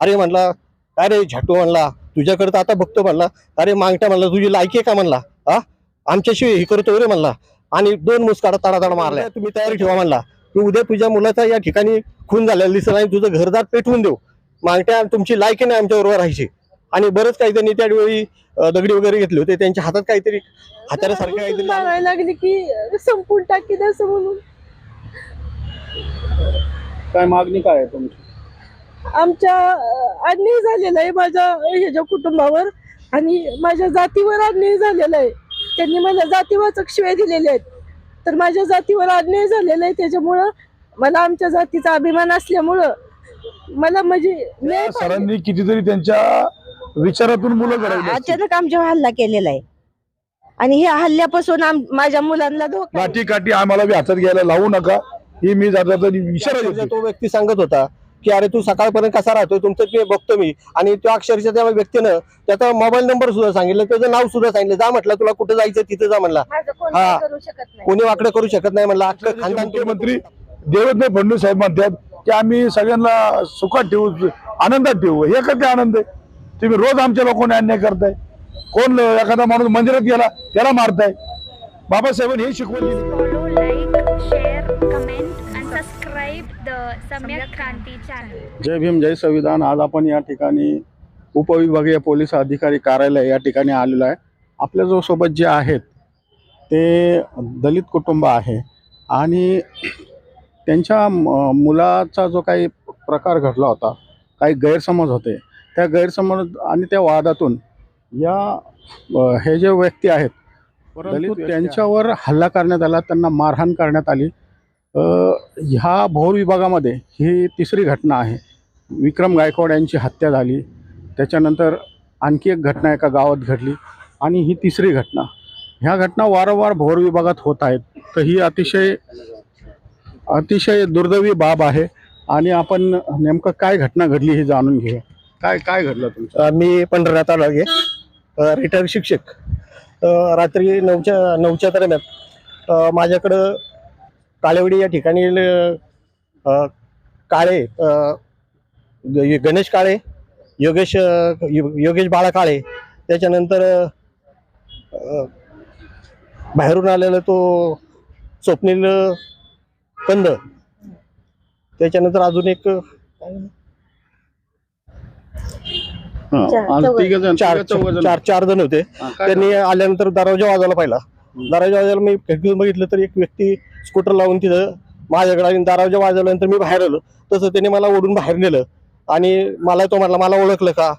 अरे म्हणला अरे झाटू म्हणला तुझ्याकडे तर आता बघतो म्हणला. अरे मागटा म्हणला तुझी लायकी आहे का म्हणला? हा? आमच्याशिवाय हे करतो रे म्हणला. आणि दोन मुसकाडा तडातडा मारल्या. तुम्ही तयारी ठेवा म्हणला. की उद्या तुझ्या मुलाचा या ठिकाणी खून झालेला दिसला आणि तुझं घरदार पेटवून देऊ. मागट्या तुमची लायकी नाही आमच्या बरोबर राहायची. आणि बरंच काही त्यांनी त्यावेळी दगडी वगैरे घेतले होते. त्यांच्या हातात काहीतरी हाताऱ्यासारखं काहीतरी मारायला लागली. की संपून टाकी असं म्हणून. काय मागणी काय आहे तुमची? आमच्या अन्याय झालेला आहे माझ्या ह्याच्या कुटुंबावर आणि माझ्या जातीवर अन्याय झालेला आहे त्यांनी माझ्या जातीवाचक शिवाय दिलेले आहेत तर माझ्या जातीवर अन्याय झालेला आहे त्याच्यामुळं मला आमच्या जातीचा अभिमान असल्यामुळं मला म्हणजे. सरांनी कितीतरी त्यांच्या विचारातून मुलं घडवली असतील. अचानक आमच्यावर हल्ला केलेला आहे आणि ह्या हल्ल्यापासून आम- माझ्या मुलांना धोका आहे. लाठी काठी आम्हाला बी हातात घ्यायला लावू नका ही मी जाता इशारा देतो तो व्यक्ती सांगत होता की अरे तू सकाळपर्यंत कसा राहतोय तुमचं ते बघतो मी. आणि त्या अक्षरशः त्या व्यक्तीनं त्याचा मोबाईल नंबर सुद्धा सांगितलं त्याचं नाव सुद्धा सांगितलं. जा म्हटलं तुला कुठे जायचं तिथे जा म्हणला. हा. काय करू शकत नाही. कोणी वाकडं करू शकत नाही म्हणलं. अख्खं खानदान मुख्यमंत्री देवेंद्र फडणवीस साहेब म्हणतात की आम्ही सगळ्यांना सुखात ठेवू आनंदात ठेवू. हे काय आनंद आहे? तुम्ही रोज आमच्या लोकांना अन्याय करताय. कोण एखादा माणूस मंदिरात गेला त्याला मारताय. बाबासाहेबांनी हे शिकवण जय भीम जय संविधान. आज आपण या ठिकाणी उपविभागीय पोलीस अधिकारी कार्यालय या ठिकाणी आलेलो आहे. आपल्या जो सोबत जे आहेत ते दलित कुटुंब आहे आणि त्यांच्या मुलाचा जो काही प्रकार घडला होता काही गैरसमज होते त्या गैरसमज आणि त्या वादातून या हे जे व्यक्ती आहेत दलित त्यांच्यावर हल्ला करण्यात आला त्यांना मारहाण करण्यात आली. ह्या भोर विभागामध्ये ही तिसरी घटना आहे. विक्रम गायकवाड यांची हत्या झाली. त्याच्यानंतर आणखी एक घटना एका गावात घडली आणि ही तिसरी घटना. ह्या घटना वारंवार भोर विभागात होत आहेत. तर ही अतिशय अतिशय दुर्दैवी बाब आहे आणि आपण नेमकं काय घटना घडली हे जाणून घेऊया. काय काय घडलं तुमचं? मी पंढरनाथ आलोगे रिटायर शिक्षक. रात्री नऊच्या नऊच्या दरम्यान माझ्याकडं काळेवाडी या ठिकाणी काळे गणेश काळे योगेश योगेश बाळा काळे त्याच्यानंतर बाहेरून आलेला तो स्वप्नील कंद त्याच्यानंतर अजून एक हां, चार- चार. चार जण होते. त्यांनी आल्यानंतर दरवाजा वाजवला पहिला. दाराच्या वाजायला मी खिडकीतून बघितलं तर एक व्यक्ती स्कूटर लावून तिथं माझ्याकडे आणि दाराच्या वाजवल्यानंतर मी बाहेर आलो. तसं त्याने मला ओढून बाहेर नेलं. आणि मला तो म्हटला मला ओळखलं का?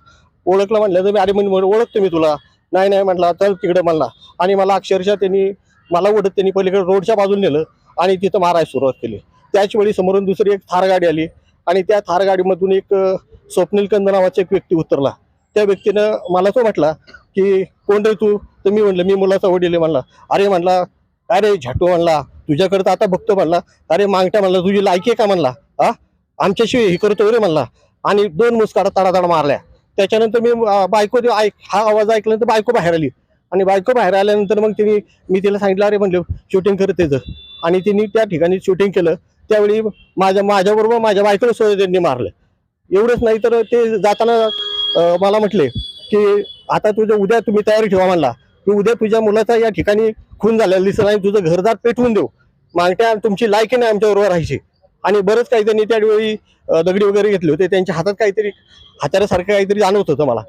ओळखलं म्हटलं तर मी अरे म्हणजे ओळखतो मी तुला. नाही नाही म्हटलं चल तिकडे म्हणला. आणि मला अक्षरशः त्यांनी मला ओढत त्यांनी पलीकडे रोडच्या बाजूला नेलं आणि तिथं मारायला सुरुवात केली. त्याच वेळी समोरून दुसरी एक थार गाडी आली आणि त्या थार गाडीमधून एक अं, स्वप्नील कंद नावाचा एक व्यक्ती उतरला. त्या व्यक्तीनं मला तो म्हटला की कोण रे तू? तर मी म्हणलं मी मुलाचा वडील म्हणला. अरे म्हणला अरे झाटू म्हणला तुझ्याकडे तर आता बघतो म्हणला. अरे मांगट्या म्हणला तुझी लायकी आहे का म्हणला? हा? आमच्याशिवाय हे करतो रे म्हणला. आणि दोन मुसकाडा तडातडा मारल्या. त्याच्यानंतर मी बायको ऐक हा आवाज ऐकल्यानंतर बायको बाहेर आली. आणि बायको बाहेर आल्यानंतर मग तिने मी तिला सांगितलं अरे म्हणलं शूटिंग करत त्याचं आणि तिने त्या ठिकाणी शूटिंग केलं. त्यावेळी माझ्या माझ्याबरोबर माझ्या बायकोला सोय त्यांनी मारलं. एवढंच नाही तर ते जाताना मला म्हटले की आता तुझं उद्या तुम्ही तयारी ठेवा म्हणला. की उद्या तुझ्या मुलाचा या ठिकाणी खून झालेला दिसला आणि तुझं घरदार पेटवून देऊ. मागट्या तुमची लायकी नाही आमच्या बरोबर राहायची. आणि बरंच काही त्यांनी त्यावेळी दगडी वगैरे घेतले होते. त्यांच्या हातात काहीतरी हाताऱ्यासारखं काहीतरी जाणवत होतं मला.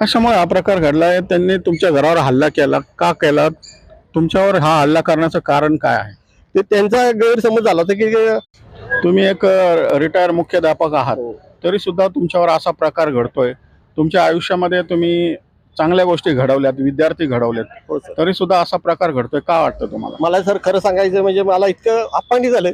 कशामुळे हा प्रकार घडलाय? त्यांनी तुमच्या घरावर हल्ला केला. का केला? तुमच्यावर हा हल्ला करण्याचं कारण काय आहे? ते त्यांचा गैरसमज झाला होता की तुम्ही एक रिटायर मुख्याध्यापक आहात. तरी सुद्धा तुमच्यावर असा प्रकार घडतोय. तुमच्या आयुष्यामध्ये तुम्ही चांगल्या गोष्टी घडवल्यात विद्यार्थी घडवलेत हो सर. तरी सुद्धा असा प्रकार घडतोय. का वाटतं तुम्हाला? मला सर खरं सांगायचं म्हणजे मला इतकं अपमानी झालं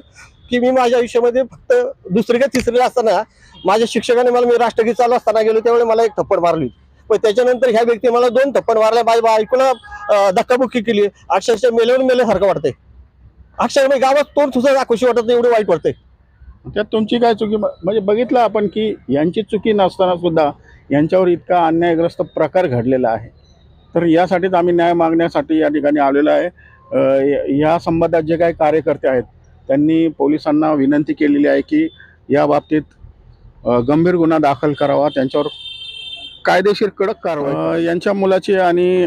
की मी माझ्या आयुष्यामध्ये फक्त दुसरी का तिसरी असताना माझ्या शिक्षकाने मला मी राष्ट्रगीत चालू असताना गेलो त्यावेळी मला एक थप्पड मारली पण त्याच्यानंतर ह्या व्यक्ती मला दोन थप्पड मारल्या माझ्या ऐकूला धक्काबुक्की केली. अक्षरशः मेल्यावर मेल्यासारखं वाटतंय. अक्षरशः मी गावात तोंड तुझं दाखवशी वाटत नाही एवढं वाईट वाटतंय. त्यात तुमची काय चुकी? म्हणजे बघितलं आपण की यांची चुकी नसताना सुद्धा यांच्यावर इतका अन्यायग्रस्त प्रकार घडलेला आहे. तर यासाठीच आम्ही न्याय मागण्यासाठी या ठिकाणी आलेलो आहे. या- संबंधात जे काही कार्यकर्ते आहेत त्यांनी पोलिसांना विनंती केलेली आहे की या बाबतीत गंभीर गुन्हा दाखल करावा. त्यांच्यावर कायदेशीर कडक कारवाई यांच्या मुलाची आणि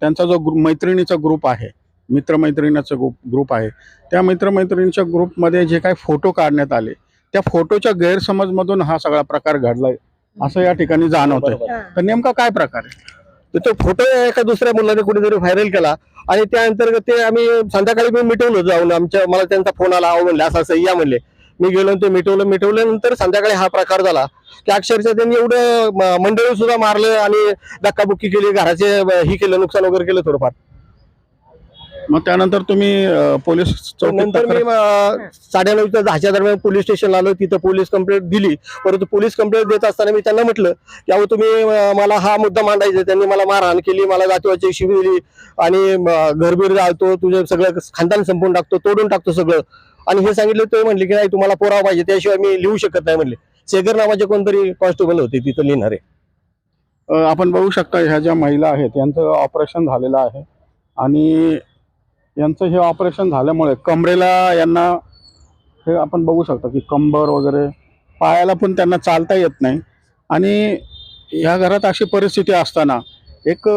त्यांचा जो ग्रु- मैत्रिणीचा ग्रुप आहे मित्रमैत्रिणीचा ग्रुप ग्रुप आहे त्या मित्रमैत्रिणीच्या ग्रुपमध्ये जे काही फोटो काढण्यात आले त्या फोटोच्या गैरसमजमधून हा सगळा प्रकार घडलाय असं या ठिकाणी जाणवतंय. बरोबर. तर नेमका काय प्रकार आहे? तर तो फोटो एका दुसऱ्या मुलाने कुठेतरी व्हायरल केला आणि त्या अंतर्गत ते आम्ही संध्याकाळी मी मिटवलं जाऊन आमच्या मला त्यांचा फोन आला अहो म्हणले असं असं या म्हणले. मी गेलो आणि ते मिटवलं मिटवल्यानंतर संध्याकाळी हा प्रकार झाला. की अक्षरशः त्यांनी एवढं मंडळी सुद्धा मारलं आणि धक्काबुक्की केली घराचे ही केलं नुकसान वगैरे केलं थोडंफार. मग त्यानंतर तुम्ही अ, पोलीस चौकीत नंतर मी तक्रार- साडेनऊच्या दहाच्या दरम्यान पोलीस स्टेशनला आलो तिथं पोलीस कंप्लेंट दिली. परंतु पोलीस कंप्लेंट देत असताना मी त्यांना म्हटलं की अहो तुम्ही अं, मला हा मुद्दा मांडायचा त्यांनी मला मारहाण केली मला जातीवाची शिवी दिली आणि अं, घरबीर जाळतो तुझं सगळं खानदान संपवून टाकतो तोडून टाकतो सगळं. आणि हे सांगितलं ते म्हणले की नाही तुम्हाला पुरावा पाहिजे त्याशिवाय मी लिहू शकत नाही म्हणले. शेखर नावाचे कोणतरी कॉन्स्टेबल होते तिथं लिहिणारे. अ, आपण बघू शकता ह्या ज्या महिला आहेत यांचं ऑपरेशन झालेलं आहे. आणि यांचं हे ऑपरेशन झाल्यामुळे कमरेला यांना हे आपण बघू शकता की कंबर वगैरे पायाला पण त्यांना चालता येत नाही. आणि ह्या घरात अशी परिस्थिती असताना एक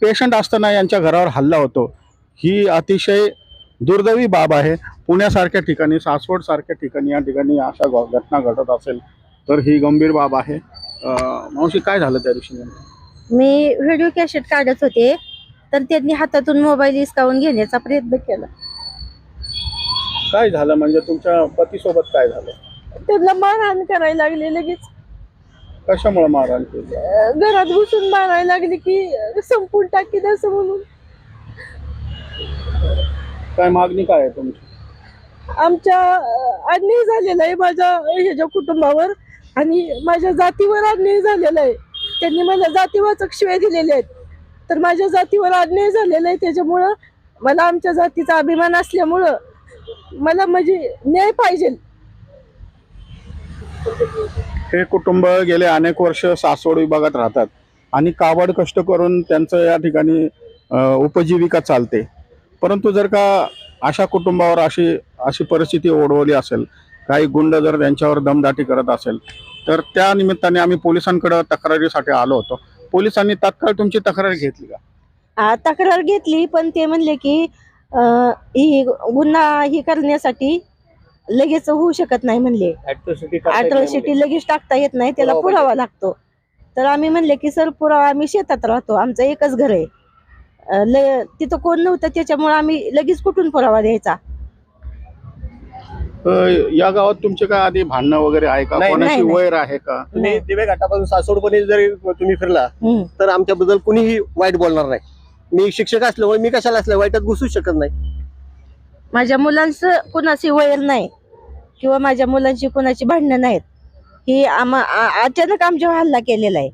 पेशंट असताना यांच्या घरावर हल्ला होतो. ही अतिशय दुर्दैवी बाब आहे. पुण्यासारख्या ठिकाणी सासवडसारख्या ठिकाणी या ठिकाणी अशा घ- घटना घडत असेल तर ही गंभीर बाब आहे. मावशी काय झालं त्या दिवशी मी व्हिडिओ कॅसेट काढत होते. तर त्यांनी हातातून मोबाईल हिसकावून घेण्याचा प्रयत्न केला. काय झालं? म्हणजे तुमच्या पतीसोबत काय झालं? त्यांना मारहाण करायला लागली लगेच. कशामुळे मारहाण केली? अं, घरात घुसून मारायला लागली की अं, संपून टाकीन असं म्हणून. काय मागणी काय आहे तुमची? आमच्या अं, अन्याय झालेला आहे माझ्या ह्याच्या कुटुंबावर आणि माझ्या जातीवर अन्याय झालेला आहे. त्यांनी मला जातीवाचक शिवाय दिलेले आहेत. तर माझ्या जातीवर अन्याय झालेला आहे त्याच्यामुळं मला आमच्या जातीचा अभिमान असल्यामुळं मला म्हणजे न्याय पाहिजे. हे कुटुंब गेले अनेक वर्ष सासवड विभागात राहतात आणि कावड कष्ट करून त्यांचं या ठिकाणी उपजीविका चालते. परंतु जर का अशा कुटुंबावर अशी अशी परिस्थिती ओढवली असेल काही गुंड जर त्यांच्यावर दमदाटी करत असेल तर त्या निमित्ताने आम्ही पोलिसांकडे तक्रारीसाठी आलो होतो. पोलिसांनी तात्काळ तुमची तक्रार घेतली का? आ, तक्रार घेतली पण ते म्हणले की अं, ही गुन्हा ही करण्यासाठी लगेच होऊ शकत नाही म्हणले. अॅट्रॉसिटी लगेच टाकता येत नाही त्याला पुरावा पुरावा लागतो. तर आम्ही म्हणले की सर पुरावा आम्ही शेतात राहतो आमचं एकच घर आहे. अं, ल- तिथं कोण नव्हतं त्याच्यामुळे आम्ही लगेच कुठून पुरावा द्यायचा? या गावात तुमचे काय आधी भांडणं वगैरे आहे का? नाही, कोणाची नाही. वैर आहे का? तुम्ही दिवे घाटापासून सासवडपणे जरी तुम्ही फिरला हम्म. तर आमच्याबद्दल कुणीही वाईट बोलणार नाही. मी शिक्षक असल्यामुळे मी कशाला असल्या वाईटात घुसू शकत नाही. माझ्या मुलांचं कुणाची वैर नाही किंवा माझ्या मुलांची कुणाची भांडणं नाहीत. ही आ- अचानक आमच्यावर हल्ला केलेला आहे.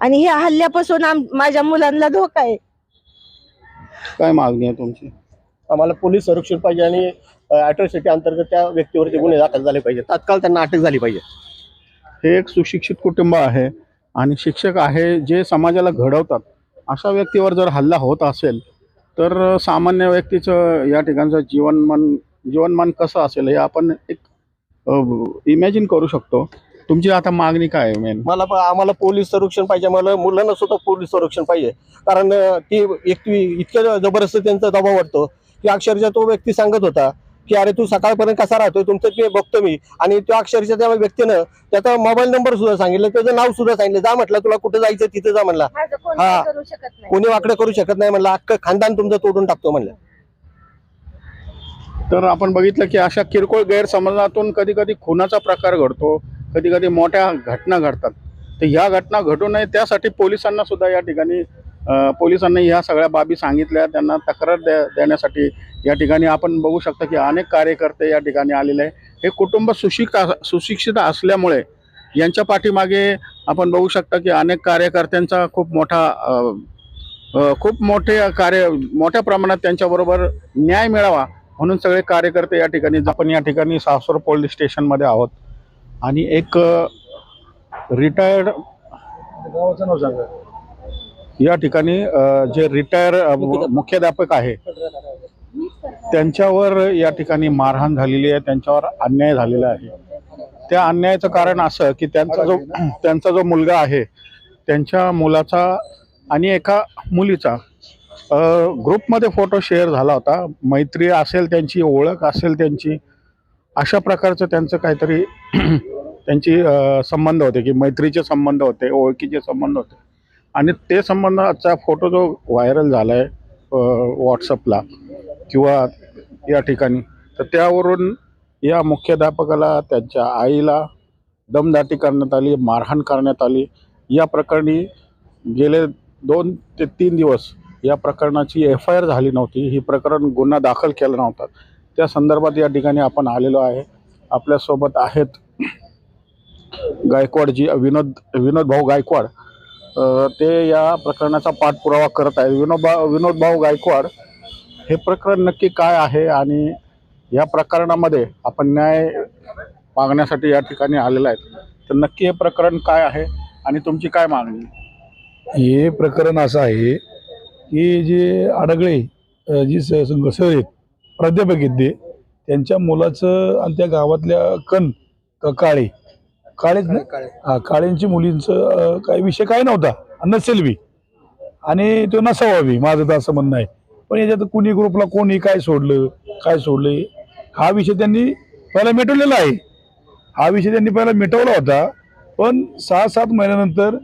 आणि ह्या हल्ल्यापासून आम माझ्या मुलांना धोका आहे. काय मागणी आहे तुमची? आम्हाला पोलीस संरक्षण पाहिजे आणि अॅट्रॉसिटी अंतर्गत त्या व्यक्तीवरती गुन्हे दाखल झाले पाहिजे तात्काळ त्यांना अटक झाली पाहिजे. हे एक सुशिक्षित कुटुंब आहे आणि शिक्षक आहे जे समाजाला घडवतात. अशा व्यक्तीवर जर हल्ला होत असेल तर सामान्य व्यक्तीचं या ठिकाणचं जीवनमान जीवनमान कसं असेल हे आपण एक इमॅजिन करू शकतो. तुमची आता मागणी काय मेन मला आम्हाला पोलीस संरक्षण पाहिजे मला मुलांना सुद्धा पोलीस संरक्षण पाहिजे. कारण ती एक इतकं जबरदस्त त्यांचा दबाव वाटतो की अक्षरशः तो व्यक्ती सांगत होता की अरे तू सकाळपर्यंत कसा राहतोय तुमचं ते बघतो मी. आणि त्या अक्षरशः त्या व्यक्तीनं त्याचा मोबाईल नंबर सुद्धा सांगितलं त्याचं नाव सुद्धा सांगितलं. जा म्हटलं तुला कुठे जायचं तिथे जा म्हणला. हा. काय करू शकत नाही. कोणी वाकडं करू शकत नाही म्हणलं. अख्खं खानदान तुमचं तोडून टाकतो म्हणलं. तर आपण बघितलं की अशा किरकोळ गैरसमजातून कधी कधी खुनाचा प्रकार घडतो कधी कधी मोठ्या घटना घडतात. तर ह्या घटना घडू नये त्यासाठी पोलिसांना सुद्धा या ठिकाणी पोलिसांनी ह्या सगळ्या बाबी सांगितल्या त्यांना तक्रार द्या देण्यासाठी या ठिकाणी आपण बघू शकता की अनेक कार्यकर्ते या ठिकाणी आलेले आहे हे कुटुंब सुशिक्षित सुशिक्षित असल्यामुळे यांच्या पाठीमागे आपण बघू शकता की अनेक कार्यकर्त्यांचा खूप मोठा खूप मोठे कार्य मोठ्या प्रमाणात त्यांच्याबरोबर न्याय मिळावा म्हणून सगळे कार्यकर्ते या ठिकाणी आपण या ठिकाणी सासवड पोलीस स्टेशनमध्ये आहोत. आणि एक रिटायर्ड या ठिकाणी जे रिटायर मुख्याध्यापक. आहे त्यांच्यावर या ठिकाणी मारहाण झालेली आहे त्यांच्यावर अन्याय झालेला आहे. त्या अन्यायाचं कारण असं की त्यांचा जो त्यांचा जो मुलगा आहे त्यांच्या मुलाचा आणि एका मुलीचा ग्रुपमध्ये फोटो शेअर झाला होता. मैत्री असेल त्यांची ओळख असेल त्यांची अशा प्रकारचं त्यांचं काहीतरी त्यांची संबंध होते की मैत्रीचे संबंध होते ओळखीचे संबंध होते. आणि ते संबंधाचा फोटो जो व्हायरल झाला आहे व्हॉट्सअपला किंवा या ठिकाणी तर त्यावरून या मुख्याध्यापकाला त्यांच्या आईला दमदाटी करण्यात आली मारहाण करण्यात आली. या प्रकरणी गेले दोन ते तीन दिवस या प्रकरणाची एफ आय आर झाली नव्हती. ही प्रकरण गुन्हा दाखल केला नव्हता. त्या संदर्भात या ठिकाणी आपण आलेलो आहे. आपल्यासोबत आहेत गायकवाडजी विनोद विनोद भाऊ गायकवाड. ते या प्रकरणाचा पाठपुरावा करत आहेत. विनोबा विनोदभाऊ विनोद भाऊ गायकवाड हे प्रकरण नक्की काय आहे आणि या प्रकरणामध्ये आपण न्याय मागण्यासाठी या ठिकाणी आलेला आहेत. तर नक्की हे प्रकरण काय आहे आणि तुमची काय मागणी? हे प्रकरण असं आहे की जे अडगळे जी स प्राध्यापक आहेत ते त्यांच्या मुलाचं आणि त्या गावातल्या कण क- काळेच ना हा काळेंची मुलींचं काही विषय काय नव्हता. नसेल बी आणि तो नसावा बी माझं तर असं म्हणणं आहे. पण याच्यात कुणी ग्रुपला कोणी काय सोडलं काय सोडलं हा विषय त्यांनी पहिला मिटवलेला आहे. हा विषय त्यांनी पहिला मिटवला होता. पण सहा सात महिन्यानंतर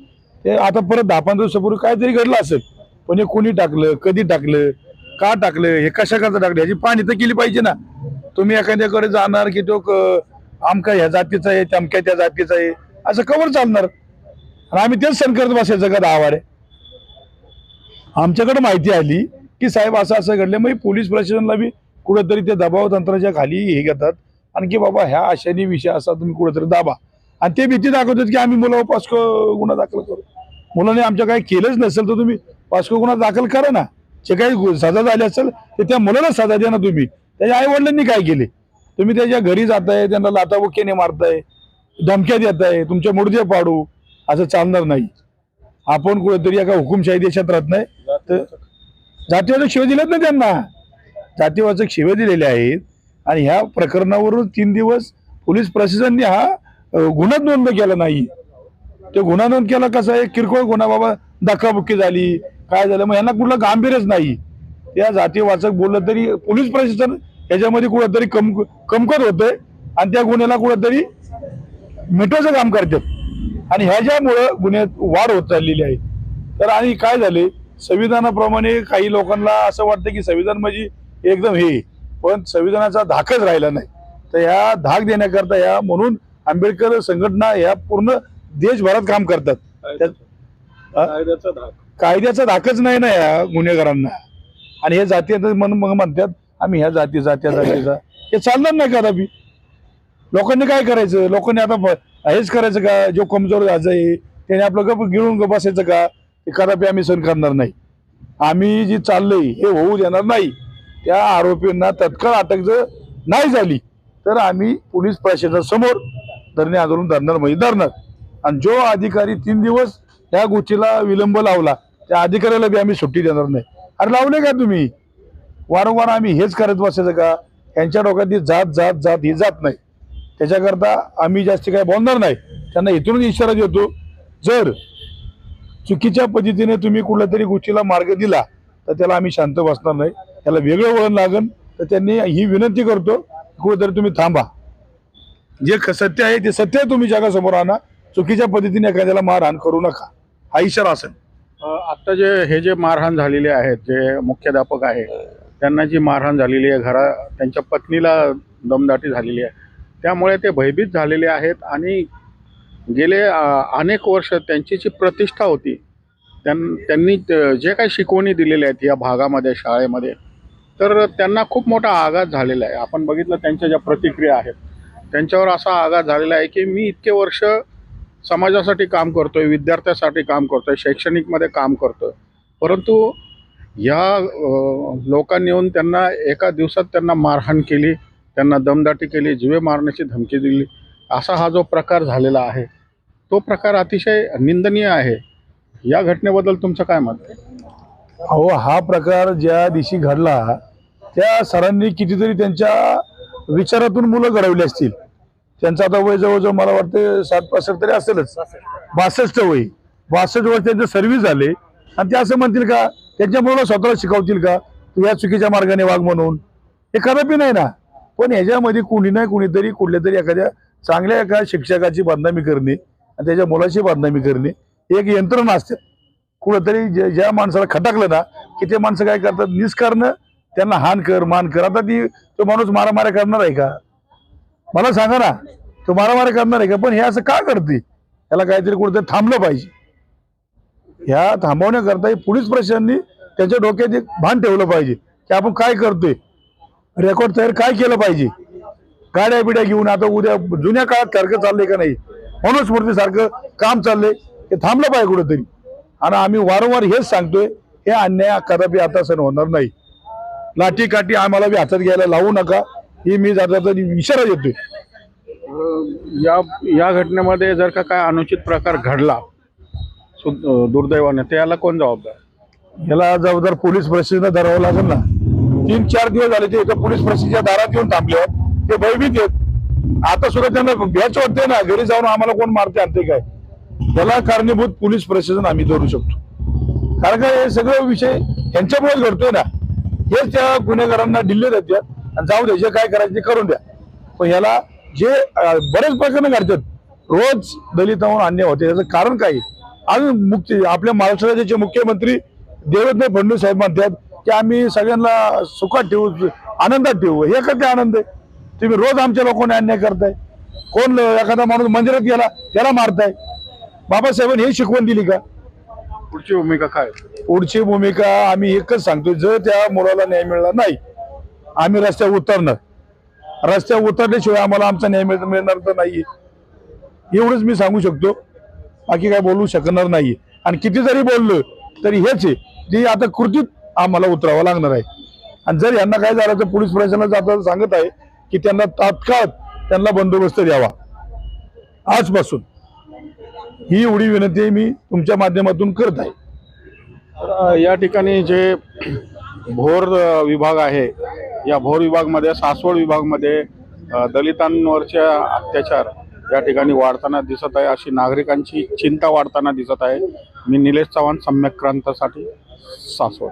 ते आता परत दहा पंधरा दिवसापूर्वी काहीतरी घडलं असेल. पण हे कोणी टाकलं कधी टाकलं का टाकलं हे कशा करता टाकलं ह्याची पाहणी तर केली पाहिजे ना. तुम्ही एखाद्याकडे जाणार की तो आमका ह्या जातीचा आहे तमक्या त्या जातीचा आहे. असं कवर चालणार. आणि आम्ही तेच सण करत बसायचं का दहा वाडे आमच्याकडे माहिती आली की साहेब असं असं घडलं मग पोलीस प्रशासनाला बी कुठंतरी ते दबाव तंत्राच्या खाली हे घेतात. आणि की बाबा ह्या आशानी विषय असा तुम्ही कुठेतरी दाबा. आणि ते भीती दाखवतात की आम्ही मुलावर पास्को गुन्हा दाखल करू. मुलाने आमच्या काही केलंच नसेल तर तुम्ही पास्को गुन्हा दाखल करा ना. जे काही सजा झाली असेल तर त्या मुलाला सजा द्या ना तुम्ही. त्याच्या आई वडिलांनी काय केले? तुम्ही त्याच्या घरी जाताय त्यांना लाताबुक्याने मारताय धमक्या देताय तुमच्या मुडदे पाडू असं चालणार नाही. आपण कुठेतरी एका हुकुमशाही देशात राहत नाही. तर जातीवाचक शिवे दिलेत ना त्यांना? जातीवाचक शिवे दिलेले आहेत. आणि ह्या प्रकरणावरून तीन दिवस पोलीस प्रशासनाने हा गुन्हा नोंद केला नाही. ते गुन्हा नोंद केला कसा आहे? किरकोळ गुन्हा बाबा धक्काबुक्की झाली काय झालं? मग यांना कुठलं गांभीर्यच नाही. त्या जातीवाचक बोललं तरी पोलीस प्रशासन याच्यामध्ये कुठंतरी कम कमकत होतंय आणि त्या गुन्ह्याला कुठंतरी मिटवायचं काम करतात. आणि ह्याच्यामुळं गुन्ह्यात वाढ होत चाललेली आहे. तर आणि काय झाले? संविधानाप्रमाणे काही लोकांना असं वाटतं की संविधान म्हणजे एकदम हे पण संविधानाचा धाकच राहिला नाही. तर ह्या धाक देण्याकरता या म्हणून आंबेडकर संघटना या पूर्ण देशभरात काम करतात? कायद्याचा धाक. कायद्याचा धाकच नाही ना या गुन्हेगारांना. आणि हे जाती म्हणतात आम्ही ह्या जातीचा त्या जातीचा हे चालणार नाही कदापि लोकांनी काय करायचं? लोकांनी आता हेच करायचं का? जो कमजोर जायचं आहे त्याने आपलं गप गिळून गप बसायचं का? ते कदापि आम्ही सहन करणार नाही. आम्ही जी चाललंय हे होऊ देणार नाही. त्या आरोपींना तत्काळ अटक जर नाही झाली तर आम्ही पोलीस प्रशासनासमोर धरणे आंदोलन धरणार म्हणजे धरणार. आणि जो अधिकारी तीन दिवस ह्या गोष्टीला विलंब लावला त्या अधिकाऱ्याला बी आम्ही सुट्टी देणार नाही. अरे लावले का तुम्ही? वारंवार आम्ही हेच करत बसायचं का? यांच्या डोक्यातली जात जात जात ही जात नाही. त्याच्याकरता आम्ही जास्त काही बोलणार नाही. त्यांना इथूनच इशारा देतो. जर चुकीच्या पद्धतीने तुम्ही कुठल्या तरी गोष्टीला मार्ग दिला तर त्याला आम्ही शांत बसणार नाही. त्याला वेगळं वळण लागेल तर त्यांनी ही विनंती करतो कुठेतरी तुम्ही थांबा. जे ख- सत्य आहे ते सत्य तुम्ही जगासमोर आणा. चुकीच्या पद्धतीने एखाद्याला मारहाण करू नका. हा इशारा असेल. आता जे हे जे मारहाण झालेले आहेत जे मुख्याध्यापक आहे त्यांना जी मारहाण झालेली आहे घरा त्यांच्या पत्नीला दमदाटी झालेली आहे. त्यामुळे ते भयभीत झालेले आहेत आणि गेले अनेक वर्ष त्यांची जी प्रतिष्ठा होती त्यां त्यांनी जे काही शिकवणी दिलेल्या आहेत या भागामध्ये शाळेमध्ये तर त्यांना खूप मोठा आघात झालेला आहे. आपण बघितलं त्यांच्या ज्या प्रतिक्रिया आहेत त्यांच्यावर असा आघात झालेला आहे की मी इतके वर्ष समाजासाठी काम करतोय विद्यार्थ्यासाठी काम करतोय शैक्षणिकमध्ये काम करतोय परंतु या लोकांनी येऊन त्यांना एका दिवसात त्यांना मारहाण केली त्यांना दमदाटी केली जीवे मारण्याची धमकी दिली. असा हा जो प्रकार झालेला आहे तो प्रकार अतिशय निंदनीय आहे. या घटनेबद्दल तुमचं काय मत आहे? अहो हा प्रकार ज्या दिवशी घडला त्या सरांनी कितीतरी त्यांच्या विचारातून मुलं घडवली असतील. त्यांचं आता वय जवळजवळ मला वाटतं सात पासष्ट तरी असेलच. बासष्ट वय. बासष्ट वर्ष त्यांचं सर्व्हिस झाले. आणि ते असं म्हणतील का त्यांच्या मुलं स्वतःला शिकवतील का? तू या चुकीच्या मार्गाने वाघ म्हणून. हे कदापि नाही ना. पण ह्याच्यामध्ये कुणी नाही कुणीतरी कुठल्या तरी एखाद्या चांगल्या एका शिक्षकाची बदनामी करणे आणि त्याच्या मुलाची बदनामी करणे एक यंत्रणा असते कुठंतरी ज्या ज्या माणसाला खटाकलं ना की ते माणसं काय करतात? निष्कारण त्यांना हान कर मान कर. आता ती तो माणूस मारामाऱ्या करणार आहे का? मला सांगा ना. तो मारामारी करणार आहे का? पण हे असं का करते? त्याला काहीतरी कुठेतरी थांबलं पाहिजे. ह्या थांबवण्याकरता पोलीस प्रशासनाने त्याच्या डोक्यात एक भान ठेवलं पाहिजे की आपण काय करतोय? रेकॉर्ड तयार काय केलं पाहिजे? गाड्या बिड्या घेऊन आता उद्या जुन्या काळात सारखं चाललंय का नाही? मनुस्मृती सारखं काम चाललंय. ते थांबलं पाहिजे कुठेतरी. आणि आम्ही वारंवार हेच सांगतोय हे अन्याय कदापि आता सण होणार नाही. लाठी काठी आम्हाला बी हातात घ्यायला लावू नका. ही मी जाता इशारा देतोय. या या घटनेमध्ये जर का काय अनुचित प्रकार घडला दुर्दैवाने. त्याला कोण जबाबदार? याला जबाबदार पोलीस प्रशासनाला धरावं लागेल ना. तीन चार दिवस झाले ते एका पोलीस प्रशासनाच्या दारात येऊन थांबले ते भयभीत आहेत. आता सुद्धा त्यांना भ्याच वाटते ना. घरी जाऊन आम्हाला कोण मारते आणते काय? त्याला कारणीभूत पोलीस प्रशासन आम्ही धरू शकतो. कारण का हे सगळं विषय यांच्यामुळे घडतोय ना. हेच त्या गुन्हेगारांना ढिल्ले देतात. आणि जाऊ द्या जे काय करायचं ते करून द्या. पण याला जे बरेच प्रकरण घडतात. रोज दलितांवर अन्याय होते. याचं कारण काय अजून मुक्ती आपल्या महाराष्ट्र राज्याचे मुख्यमंत्री देवेंद्र फडणवीस साहेब म्हणतात की आम्ही सगळ्यांना सुखात ठेवू आनंदात ठेवू. हे कधी आनंद आहे? तुम्ही रोज आमच्या लोकांना अन्याय करताय. कोण एखादा माणूस मंदिरात गेला त्याला मारताय. बाबासाहेबांनी हे शिकवण दिली का? पुढची भूमिका काय? पुढची भूमिका आम्ही एकच सांगतो जर त्या मुलाला न्याय मिळाला नाही आम्ही रस्त्यावर उतरणार. रस्त्यावर उतरल्याशिवाय आम्हाला आमचा न्याय मिळ- मिळणार तर नाहीये. एवढंच मी सांगू शकतो. बाकी काय बोलू शकणार नाही. आणि किती जरी बोललं तरी हेच आहे. की आता कृतीत आम्हाला उतरावं लागणार आहे. आणि जर यांना काय झालं तर पोलीस प्रशासनाला आता सांगत आहे की त्यांना तात्काळ त्यांना बंदोबस्त द्यावा. आजपासून. ही एवढी विनंती मी तुमच्या माध्यमातून करत आहे. या ठिकाणी जे भोर विभाग आहे या भोर विभागमध्ये सासवड विभागमध्ये दलितांवरच्या अत्याचार या ठिकाणी वाढताना दिसत आहे. अशी नागरिकांची चिंता वाढताना दिसत आहे. मी निलेश चव्हाण सम्यक क्रांतासाठी सासवड.